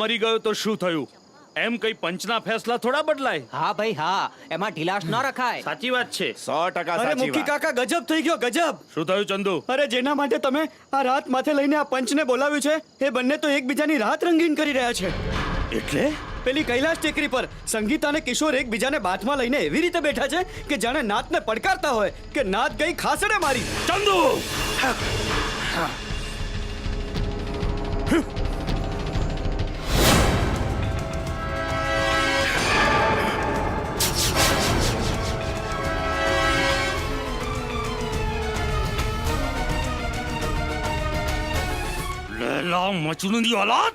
મરી ગયો તો શું થયું? એમ કઈ પંચના ફેસલા થોડા બદલાય? હા ભાઈ હા. એમાં ઢીલાશ ન રખાય. સાચી વાત છે. સો ટકા અરે સાચી મુખી વાત. કાકા ગજબ થઈ ગયો ગજબ. શું થયું ચંદુ? અરે જેના માટે તમે આ રાત માથે લઈને આ પંચને બોલાવ્યું છે એ બંને તો એકબીજાની રાત રંગીન કરી રહ્યા છે. એટલે? પેલી કૈલાશ ટેકરી પર સંગીતા અને કિશોર એકબીજાને બાથમાં લઈને એવી રીતે બેઠા છે કે જાણે નાતને પડકારતા હોય કે નાત ગઈ ખાસડે મારી. ચંદુ! 랑 맞추는 이와 란?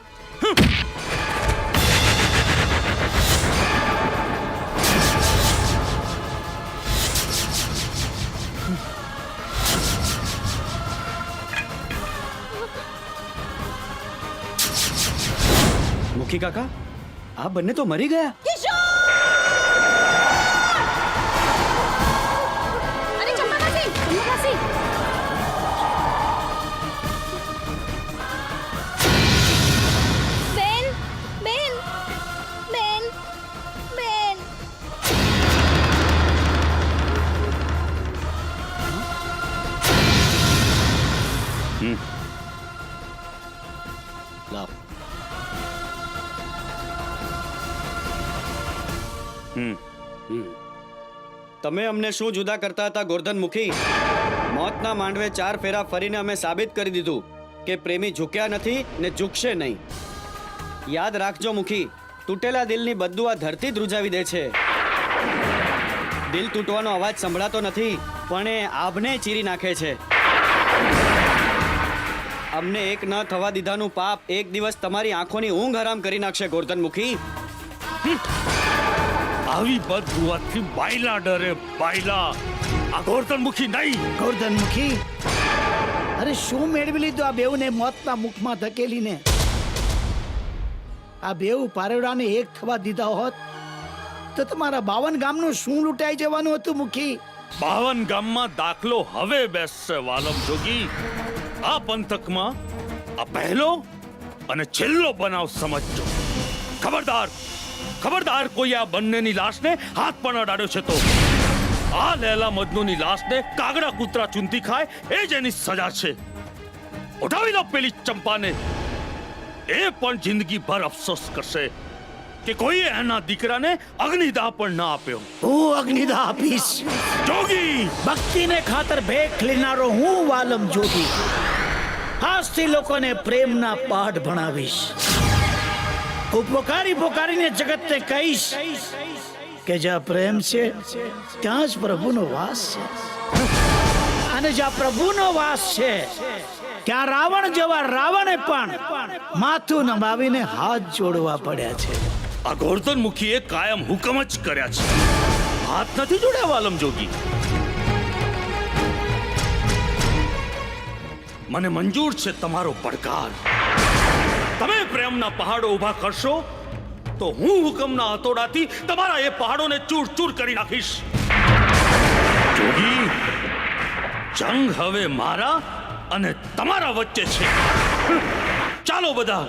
મુખી કાકા આ બંને તો મરી ગયા કિશોર લાવ. તમે અમને શું જુદા કરતા હતા ગોરધન મુખી? મોતના માંડવે ચાર ફેરા ફરીને અમે સાબિત કરી દીધું કે પ્રેમી ઝૂક્યા નથી ને ઝૂકશે નહીં. યાદ રાખજો મુખી તૂટેલા દિલની બધું આ ધરતી ધ્રુજાવી દે છે. દિલ તૂટવાનો અવાજ સંભળાતો નથી પણ એ આભને ચીરી નાખે છે. અમને એક ન થવા દીધાનું પાપ. એક દિવસ તમારી આંખોની ઊંઘ હરામ કરી નાખશે ગોરધનમુખી. આવી બદુઆથી બાયલા ડરે બાયલા. આ ગોરધન મુખી નહીં. ગોરધનમુખી અરે શું મેળવી લીધું આ બેઉને મોતના મુખમાં ધકેલીને? આ બેઉ પારેવડાને એક થવા દીધા હોત તો તમારા બાવન ગામનું શું લૂંટાઈ જવાનું હતું મુખી? બાવન ગામમાં દાખલો હવે બેસશે વાલમ જોગી. આ પંથકમાં આ પહેલો અને છેલ્લો બનાવ સમજજો. ખબરદાર ખબરદાર કોઈ આ બંનેની લાશને હાથ પણ અડાડ્યો છે તો. આ લેલા મજનુની લાશને કાગડા કૂતરા ચૂંટી ખાય એ જ એની સજા છે. ઉઠાવી લો પેલી ચંપાને. એ પણ જિંદગી ભર અફસોસ કરશે કે કોઈએ એના દીકરાને અગ્નિદાહ પણ ના આપ્યો. હું અગ્નિદાહ આપીશ. જોગી! ભક્તિને ખાતર ભેખ લેનારો હું વાલમ જોગી. આજથી લોકોને પ્રેમના પાઠ ભણાવીશ. હું પોકારી પોકારીને જગતને કહીશ કે જ્યાં પ્રેમ છે, ત્યાં જ પ્રભુનો વાસ છે. અને જ્યાં પ્રભુનો વાસ છે, ત્યાં રાવણ જેવા રાવણે પણ માથું નમાવીને હાથ જોડવા પડ્યા છે. આ ગોર્ધન મુખીએ કાયમ હુકમ જ કર્યા છે. હાથ નથી જોડ્યા વાલમ જોગી. મને મંજૂર છે તમારો પડકાર. તમે પ્રેમના પહાડો ઊભા કરશો, તો હું હુકમના હતોડાથી તમારા એ પહાડોને ચૂર ચૂર કરી નાખીશ. જોગી, જંગ હવે મારા અને તમારા વચ્ચે છે. ચાલો બધા